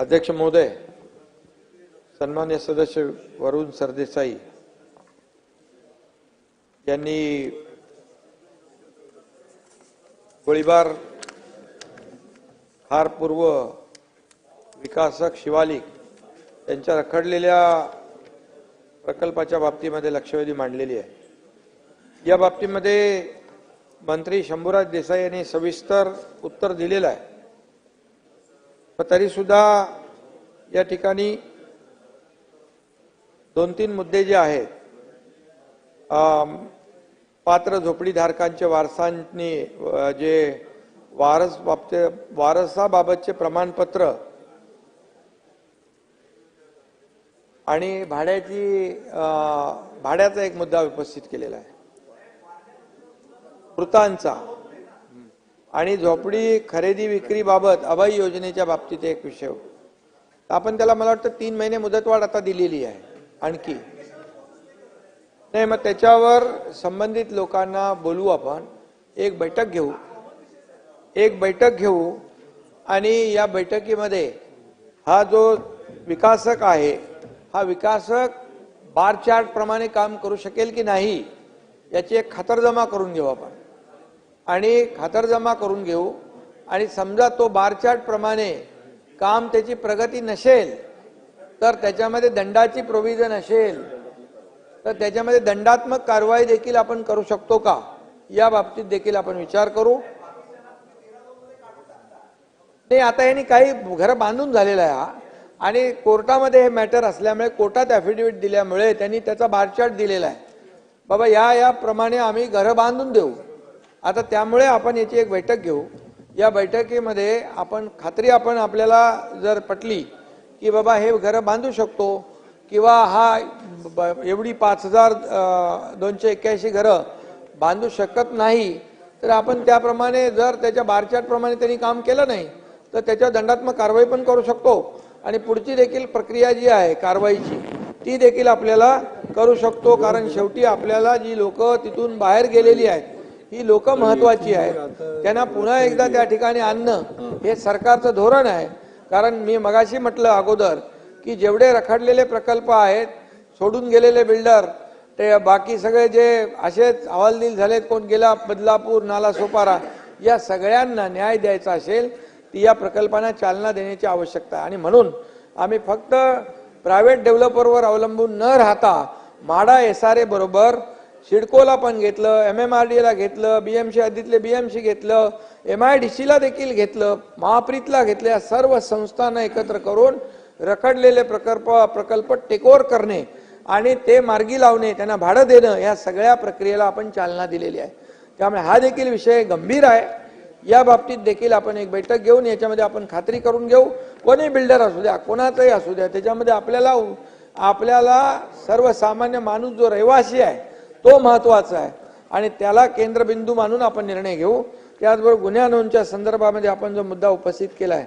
अध्यक्ष महोदय सन्मान्य सदस्य वरुण सरदेसाई यांनी गोळीबार हार पूर्व विकासक शिवालिक यांच्या रखडलेल्या प्रकल्पाच्या बाबतीमध्ये लक्षवेधी मांडलेली आहे. या बाबतीमध्ये मंत्री शंभूराज देसाई यांनी सविस्तर उत्तर दिलेलं आहे. पण तरी सुद्धा या ठिकाणी दोन तीन मुद्दे जे आहेत पात्र झोपडीधारकांचे वारसांनी जे वारस बाबत वारसाबाबतचे प्रमाणपत्र आणि भाड्याची भाड्याचा एक मुद्दा उपस्थित केलेला आहे. मृतांचा आणि झोपडी खरेदी विक्री बाबत अभय योजनेच्या बाबतीत एक विषय. आपण त्याला मला वाटतं तीन महिने मुदतवाढ आता दिलेली आहे आणखी. नाही मग त्याच्यावर संबंधित लोकांना बोलू आपण. एक बैठक घेऊ. एक बैठक घेऊ आणि या बैठकीमध्ये हा जो विकासक आहे हा विकासक बार चार्ट प्रमाणे काम करू शकेल की नाही याची एक खातरजमा करून घेऊ आपण. आणि खातरजमा करून घेऊ. आणि समजा तो बारचार्टप्रमाणे काम त्याची प्रगती नसेल तर त्याच्यामध्ये दंडाची प्रोव्हिजन असेल तर त्याच्यामध्ये दंडात्मक कारवाई देखील आपण करू शकतो का? या बाबतीत देखील आपण विचार करू. नाही आता यांनी काही घरं बांधून झालेलं आहे हा. आणि कोर्टामध्ये हे मॅटर असल्यामुळे कोर्टात ॲफिडेव्हिट दिल्यामुळे त्यांनी त्याचा बारचार्ट दिलेला आहे. बाबा या याप्रमाणे आम्ही घरं बांधून देऊ. आता त्यामुळे आपण याची एक बैठक घेऊ. या बैठकीमध्ये आपण खात्री आपण आपल्याला जर पटली की बाबा हे घरं बांधू शकतो किंवा हा ब- एवढी पाच हजार दोनशे एक्क्याऐंशी घरं बांधू शकत नाही तर आपण त्याप्रमाणे जर त्याच्या बारचार्टप्रमाणे त्यांनी काम केलं नाही तर त्याच्यावर दंडात्मक कारवाई पण करू शकतो. आणि पुढची देखील प्रक्रिया जी आहे कारवाईची ती देखील आपल्याला करू शकतो. कारण शेवटी आपल्याला जी लोक तिथून बाहेर गेलेली आहेत ही लोक महत्वाची आहेत. त्यांना पुन्हा एकदा त्या ठिकाणी आणणं हे सरकारचं धोरण आहे. कारण मी मगाशी म्हटलं अगोदर की जेवढे रखडलेले प्रकल्प आहेत सोडून गेलेले बिल्डर ते बाकी सगळे जे असेच हवालदिल झालेत कोण गेला बदलापूर नाला सोपारा या सगळ्यांना न्याय द्यायचा असेल ती या प्रकल्पांना चालना देण्याची आवश्यकता आहे. आणि म्हणून आम्ही फक्त प्रायव्हेट डेव्हलपरवर अवलंबून न राहता माडा एस आर ए बरोबर सिडकोला पण घेतलं एम एम आर डी एला घेतलं बी एम सी घेतलं एम आय डी सीला देखील घेतलं महाप्रीतला घेतलं या सर्व संस्थांना एकत्र करून रखडलेले प्रकल्प प्रकल्प टेकओवर करणे आणि ते मार्गी लावणे त्यांना भाडं देणं या सगळ्या प्रक्रियेला आपण चालना दिलेली आहे. त्यामुळे हा देखील विषय गंभीर आहे. या बाबतीत देखील आपण एक बैठक घेऊन याच्यामध्ये आपण खात्री करून घेऊ. कोणी बिल्डर असू द्या कोणाचाही असू द्या त्याच्यामध्ये आपल्याला आपल्याला सर्वसामान्य माणूस जो रहिवासी आहे तो महत्त्वाचा आहे. आणि त्याला केंद्रबिंदू मानून आपण निर्णय घेऊ. त्याचबरोबर गुन्ह्या नोंदच्या संदर्भामध्ये आपण जो मुद्दा उपस्थित केला आहे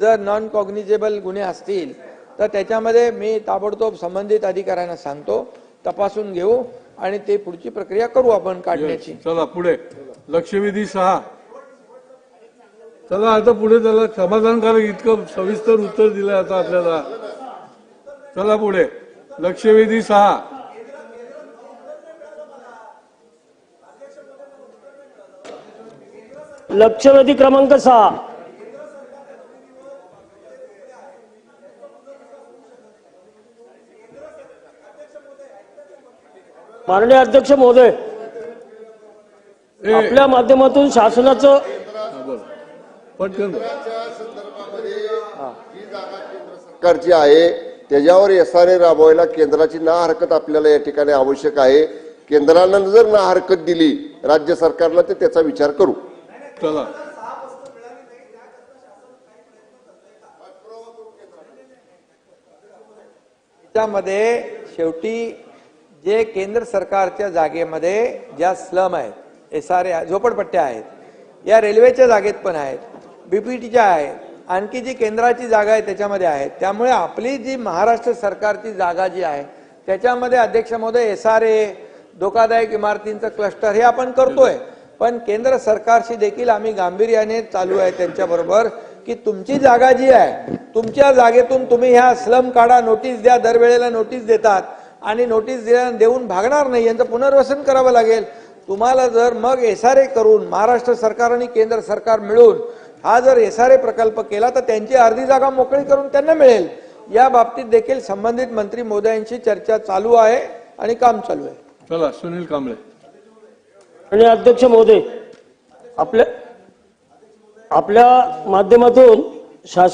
जर नॉन कॉग्निजेबल गुन्हे असतील तर त्याच्यामध्ये मी ताबडतोब संबंधित अधिकाऱ्यांना सांगतो तपासून घेऊ आणि ते पुढची प्रक्रिया करू आपण काढण्याची. चला पुढे. लक्षवेधी सहा. चला आता पुढे त्याला समाधानकारक इतकं सविस्तर उत्तर दिलं आता आपल्याला. चला पुढे. लक्षवेधी सहा. लक्षवेधी क्रमांक सहा. माननीय अध्यक्ष महोदय आपल्या माध्यमातून शासनाचं. सरकारची आहे त्याच्यावर एस आर ए राबवायला केंद्राची ना हरकत आपल्याला या ठिकाणी आवश्यक आहे. केंद्रानं जर ना हरकत दिली राज्य सरकारला तर त्याचा विचार करू. चला. त्यामध्ये शेवटी जे केंद्र सरकारच्या जागेमध्ये ज्या स्लम आहेत एस आर ए झोपडपट्ट्या आहेत या रेल्वेच्या जागेत पण आहेत बीपीटीच्या आहेत आणखी जी केंद्राची जागा आहे त्याच्यामध्ये आहे त्यामुळे आपली जी महाराष्ट्र सरकारची जागा जी आहे त्याच्यामध्ये अध्यक्ष महोदय एस आर ए धोकादायक इमारतींचं क्लस्टर हे आपण करतोय. पण केंद्र सरकारशी देखील आम्ही गांभीर्याने चालू आहे त्यांच्याबरोबर की तुमची जागा जी आहे तुमच्या जागेतून तुम्ही ह्या स्लम काढा नोटीस द्या दरवेळेला नोटीस देतात आणि नोटीस दिल्या देऊन भागणार नाही यांचं पुनर्वसन करावं लागेल. तुम्हाला जर मग एस आर ए करून महाराष्ट्र सरकार आणि केंद्र सरकार मिळून हा जर एस आर ए प्रकल्प केला तर त्यांची अर्धी जागा मोकळी करून त्यांना मिळेल. या बाबतीत देखील संबंधित मंत्री मोदयांशी चर्चा चालू आहे आणि काम चालू आहे. चला सुनील कांबळे. आणि अध्यक्ष महोदय आपल्या आपल्या माध्यमातून शासन